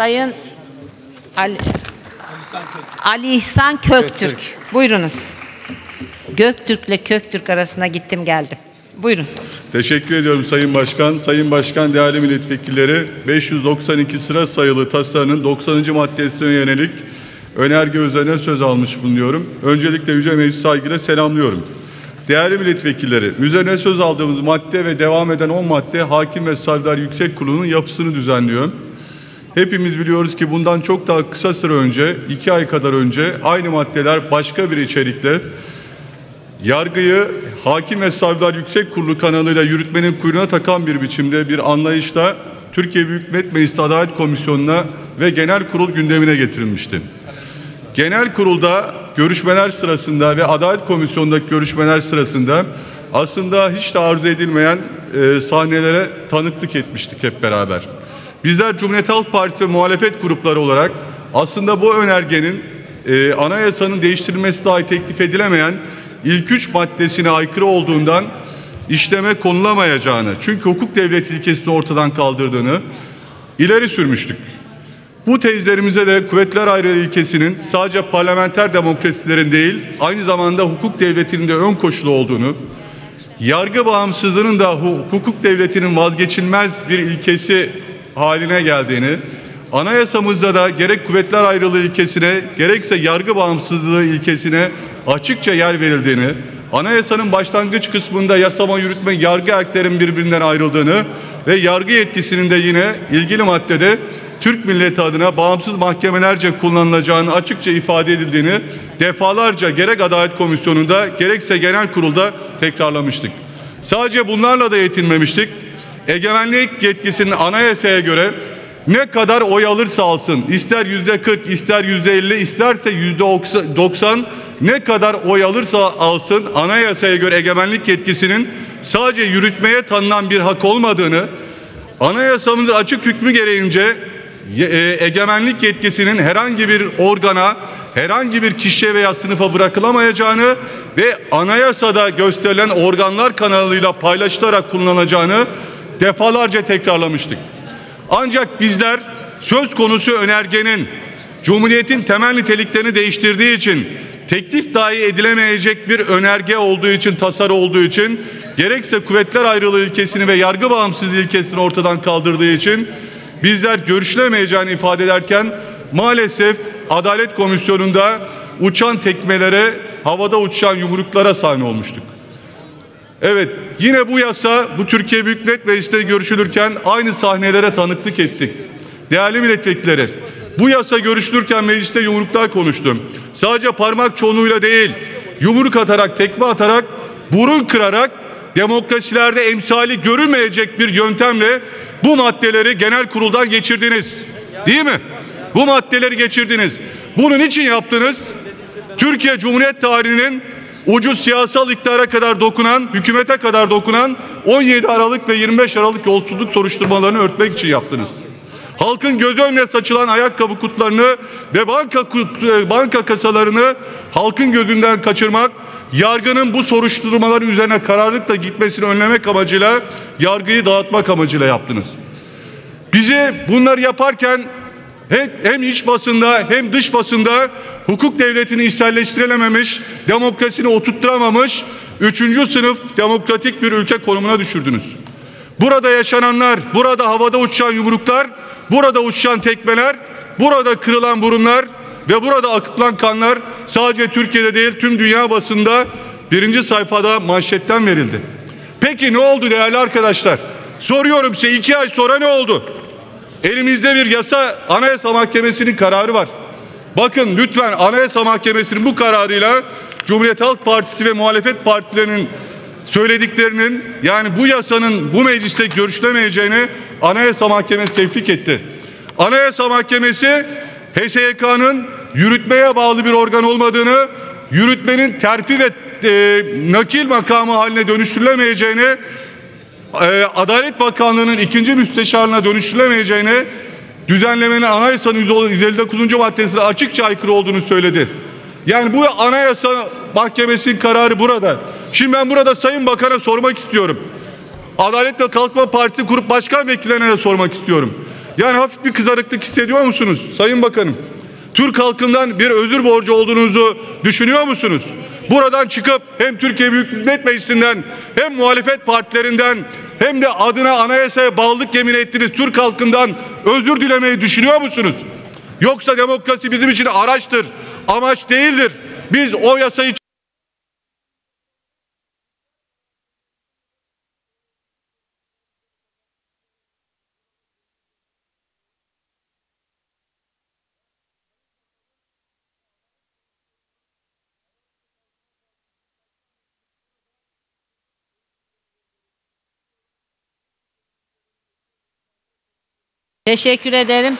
Sayın Ali, Ali İhsan Köktürk. Buyurunuz. Göktürk'le Köktürk arasında gittim geldim. Buyurun. Teşekkür ediyorum Sayın Başkan. Sayın Başkan, değerli milletvekilleri, 592 sıra sayılı tasarının 90. maddesine yönelik önerge üzerine söz almış bulunuyorum. Öncelikle Yüce Meclis saygıyla selamlıyorum. Değerli milletvekilleri, üzerine söz aldığımız madde ve devam eden 10 madde Hakim ve Savcılar Yüksek Kurulu'nun yapısını düzenliyor. Hepimiz biliyoruz ki bundan çok daha kısa süre önce, iki ay kadar önce aynı maddeler başka bir içerikle yargıyı Hakim ve Savcılar Yüksek Kurulu kanalıyla yürütmenin kuyruğuna takan bir biçimde bir anlayışla Türkiye Büyük Millet Meclisi Adalet Komisyonu'na ve Genel Kurul gündemine getirilmişti. Genel Kurul'da görüşmeler sırasında ve Adalet Komisyonu'ndaki görüşmeler sırasında aslında hiç de arzu edilmeyen e, sahnelere tanıklık etmiştik hep beraber. Bizler Cumhuriyet Halk Partisi ve muhalefet grupları olarak aslında bu önergenin e, anayasanın değiştirilmesi dahi teklif edilemeyen ilk üç maddesine aykırı olduğundan işleme konulamayacağını, çünkü hukuk devleti ilkesini ortadan kaldırdığını ileri sürmüştük. Bu tezlerimize de kuvvetler ayrılığı ilkesinin sadece parlamenter demokrasilerin değil, aynı zamanda hukuk devletinin de ön koşulu olduğunu, yargı bağımsızlığının da hukuk devletinin vazgeçilmez bir ilkesi haline geldiğini, anayasamızda da gerek kuvvetler ayrılığı ilkesine, gerekse yargı bağımsızlığı ilkesine açıkça yer verildiğini, anayasanın başlangıç kısmında yasama, yürütme, yargı erklerin birbirinden ayrıldığını ve yargı yetkisinin de yine ilgili maddede Türk milleti adına bağımsız mahkemelerce kullanılacağını açıkça ifade edildiğini defalarca gerek Adalet Komisyonu'nda gerekse genel kurulda tekrarlamıştık. Sadece bunlarla da yetinmemiştik. Egemenlik yetkisinin anayasaya göre ne kadar oy alırsa alsın ister yüzde 40 ister yüzde 50 isterse yüzde 90 ne kadar oy alırsa alsın anayasaya göre egemenlik yetkisinin sadece yürütmeye tanınan bir hak olmadığını anayasamızın açık hükmü gereğince e, egemenlik yetkisinin herhangi bir organa, herhangi bir kişiye veya sınıfa bırakılamayacağını ve anayasada gösterilen organlar kanalıyla paylaşılarak kullanılacağını defalarca tekrarlamıştık. Ancak bizler söz konusu önergenin Cumhuriyet'in temel niteliklerini değiştirdiği için teklif dahi edilemeyecek bir önerge olduğu için, tasarı olduğu için gerekse kuvvetler ayrılığı ilkesini ve yargı bağımsızlığı ilkesini ortadan kaldırdığı için bizler görüşülemeyeceğini ifade ederken maalesef Adalet Komisyonu'nda uçan tekmelere, havada uçan yumruklara sahne olmuştuk. Evet yine bu yasa bu Türkiye Büyük Millet Meclisi'nde görüşülürken aynı sahnelere tanıklık ettik. Değerli milletvekilleri bu yasa görüşülürken mecliste yumruklar konuştum. Sadece parmak çoğunluğuyla değil yumruk atarak tekme atarak burun kırarak demokrasilerde emsali görülmeyecek bir yöntemle bu maddeleri genel kuruldan geçirdiniz. Değil mi? Bu maddeleri geçirdiniz. Bunun için yaptınız. Türkiye Cumhuriyet tarihinin ucu siyasal iktidara kadar dokunan, hükümete kadar dokunan 17 Aralık ve 25 Aralık yolsuzluk soruşturmalarını örtmek için yaptınız. Halkın göz önüne saçılan ayakkabı kutularını ve banka banka kasalarını halkın gözünden kaçırmak, yargının bu soruşturmaların üzerine kararlılıkla gitmesini önlemek amacıyla yargıyı dağıtmak amacıyla yaptınız. Bizi bunları yaparken hem iç basında hem dış basında hukuk devletini içselleştirilememiş, demokrasini oturtturamamış, üçüncü sınıf demokratik bir ülke konumuna düşürdünüz. Burada yaşananlar, burada havada uçan yumruklar, burada uçan tekmeler, burada kırılan burunlar ve burada akıtılan kanlar sadece Türkiye'de değil tüm dünya basında birinci sayfada manşetten verildi. Peki ne oldu değerli arkadaşlar? Soruyorum size iki ay sonra ne oldu? Elimizde bir yasa Anayasa Mahkemesi'nin kararı var. Bakın lütfen Anayasa Mahkemesi'nin bu kararıyla Cumhuriyet Halk Partisi ve muhalefet partilerinin söylediklerinin yani bu yasanın bu mecliste görüşülemeyeceğini Anayasa Mahkemesi tevfik etti. Anayasa Mahkemesi HSYK'nın yürütmeye bağlı bir organ olmadığını, yürütmenin terfi ve e, nakil makamı haline dönüştürülemeyeceğini, Adalet Bakanlığı'nın ikinci müsteşarına dönüştürülemeyeceğini, düzenlemenin anayasanın 159. maddesine açıkça aykırı olduğunu söyledi. Yani bu anayasa mahkemesinin kararı burada. Şimdi ben burada Sayın Bakan'a sormak istiyorum. Adalet ve Kalkınma Partisi Grup Başkan Vekillerine de sormak istiyorum. Yani hafif bir kızarıklık hissediyor musunuz Sayın Bakanım? Türk halkından bir özür borcu olduğunuzu düşünüyor musunuz? Buradan çıkıp hem Türkiye Büyük Millet Meclisi'nden hem muhalefet partilerinden hem de adına anayasaya bağlılık yemin ettiğiniz Türk halkından özür dilemeyi düşünüyor musunuz? Yoksa demokrasi bizim için araçtır, amaç değildir. Biz o yasayı Teşekkür ederim.